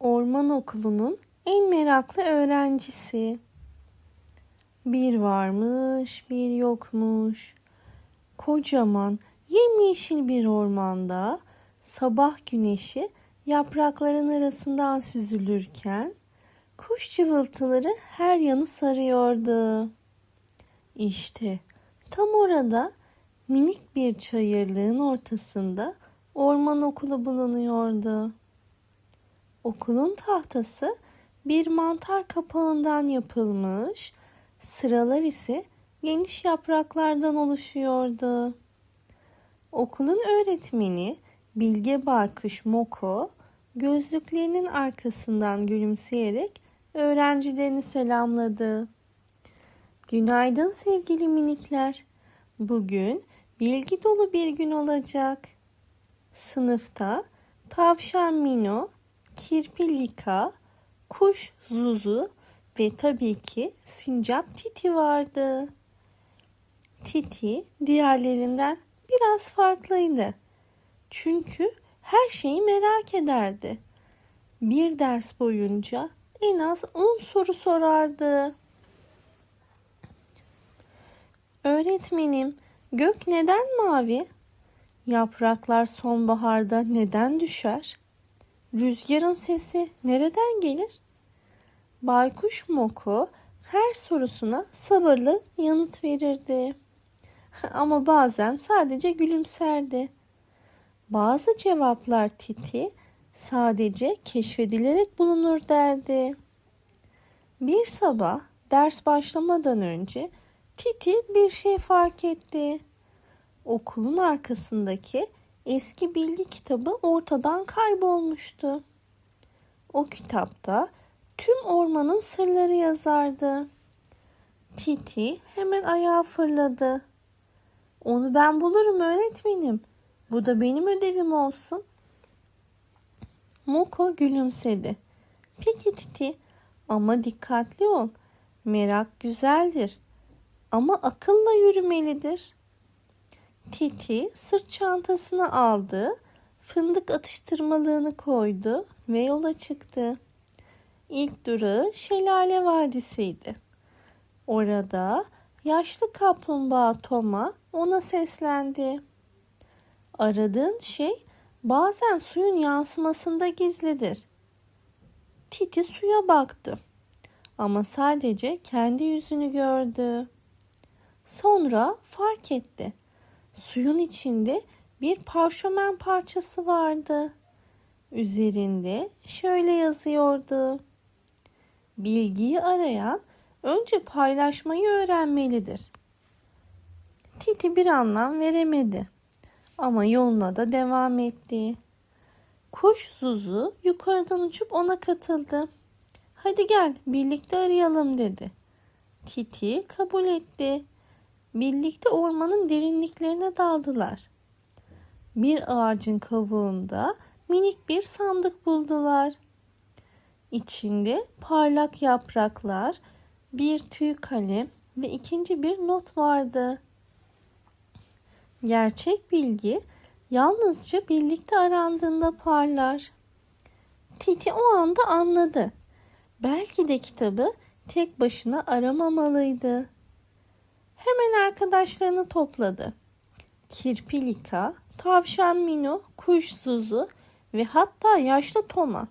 Orman okulunun en meraklı öğrencisi. Bir varmış, bir yokmuş. Kocaman, yemyeşil bir ormanda sabah güneşi yaprakların arasından süzülürken kuş cıvıltıları her yanı sarıyordu. İşte tam orada minik bir çayırlığın ortasında orman okulu bulunuyordu. Okulun tahtası bir mantar kapağından yapılmış, sıralar ise geniş yapraklardan oluşuyordu. Okulun öğretmeni Bilge Baykuş Moko gözlüklerinin arkasından gülümseyerek öğrencilerini selamladı. Günaydın sevgili minikler. Bugün bilgi dolu bir gün olacak. Sınıfta tavşan Mino, kirpi Lika, kuş Zuzu ve tabii ki sincap Titi vardı. Titi diğerlerinden biraz farklıydı. Çünkü her şeyi merak ederdi. Bir ders boyunca en az 10 soru sorardı. Öğretmenim, gök neden mavi? Yapraklar sonbaharda neden düşer? Rüzgarın sesi nereden gelir? Baykuş Moko her sorusuna sabırlı yanıt verirdi. Ama bazen sadece gülümserdi. Bazı cevaplar Titi sadece keşfedilerek bulunur derdi. Bir sabah ders başlamadan önce Titi bir şey fark etti. Okulun arkasındaki eski bilgi kitabı ortadan kaybolmuştu. O kitapta tüm ormanın sırları yazardı. Titi hemen ayağa fırladı. Onu ben bulurum öğretmenim. Bu da benim ödevim olsun. Moko gülümsedi. Peki Titi ama dikkatli ol. Merak güzeldir ama akılla yürümelidir. Titi sırt çantasını aldı, fındık atıştırmalığını koydu ve yola çıktı. İlk durağı Şelale Vadisi'ydi. Orada yaşlı kaplumbağa Tom'a ona seslendi. Aradığın şey bazen suyun yansımasında gizlidir. Titi suya baktı ama sadece kendi yüzünü gördü. Sonra fark etti. Suyun içinde bir parşömen parçası vardı. Üzerinde şöyle yazıyordu. Bilgiyi arayan önce paylaşmayı öğrenmelidir. Titi bir anlam veremedi ama yoluna da devam etti. Kuş Zuzu yukarıdan uçup ona katıldı. Hadi gel birlikte arayalım dedi. Titi kabul etti. Birlikte ormanın derinliklerine daldılar. Bir ağacın kavuğunda minik bir sandık buldular. İçinde parlak yapraklar, bir tüy kalem ve ikinci bir not vardı. Gerçek bilgi yalnızca birlikte arandığında parlar. Titi o anda anladı. Belki de kitabı tek başına aramamalıydı. Hemen arkadaşlarını topladı. Kirpilika, tavşan Mino, kuş Zuzu ve hatta yaşlı Toma.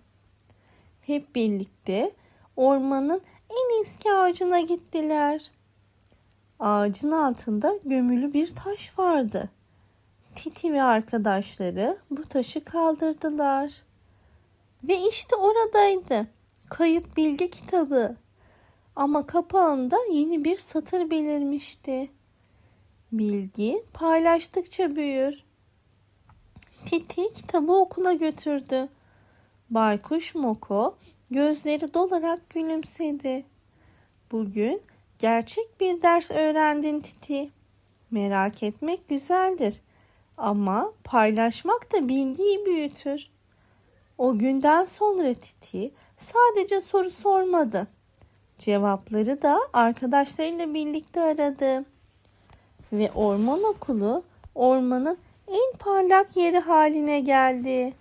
Hep birlikte ormanın en eski ağacına gittiler. Ağacın altında gömülü bir taş vardı. Titi ve arkadaşları bu taşı kaldırdılar. Ve işte oradaydı. Kayıp bilgi kitabı. Ama kapağında yeni bir satır belirmişti. Bilgi paylaştıkça büyür. Titi kitabı okula götürdü. Baykuş Moko gözleri dolarak gülümsedi. Bugün gerçek bir ders öğrendin Titi. Merak etmek güzeldir ama paylaşmak da bilgiyi büyütür. O günden sonra Titi sadece soru sormadı. Cevapları da arkadaşlarıyla birlikte aradı. Ve orman okulu ormanın en parlak yeri haline geldi.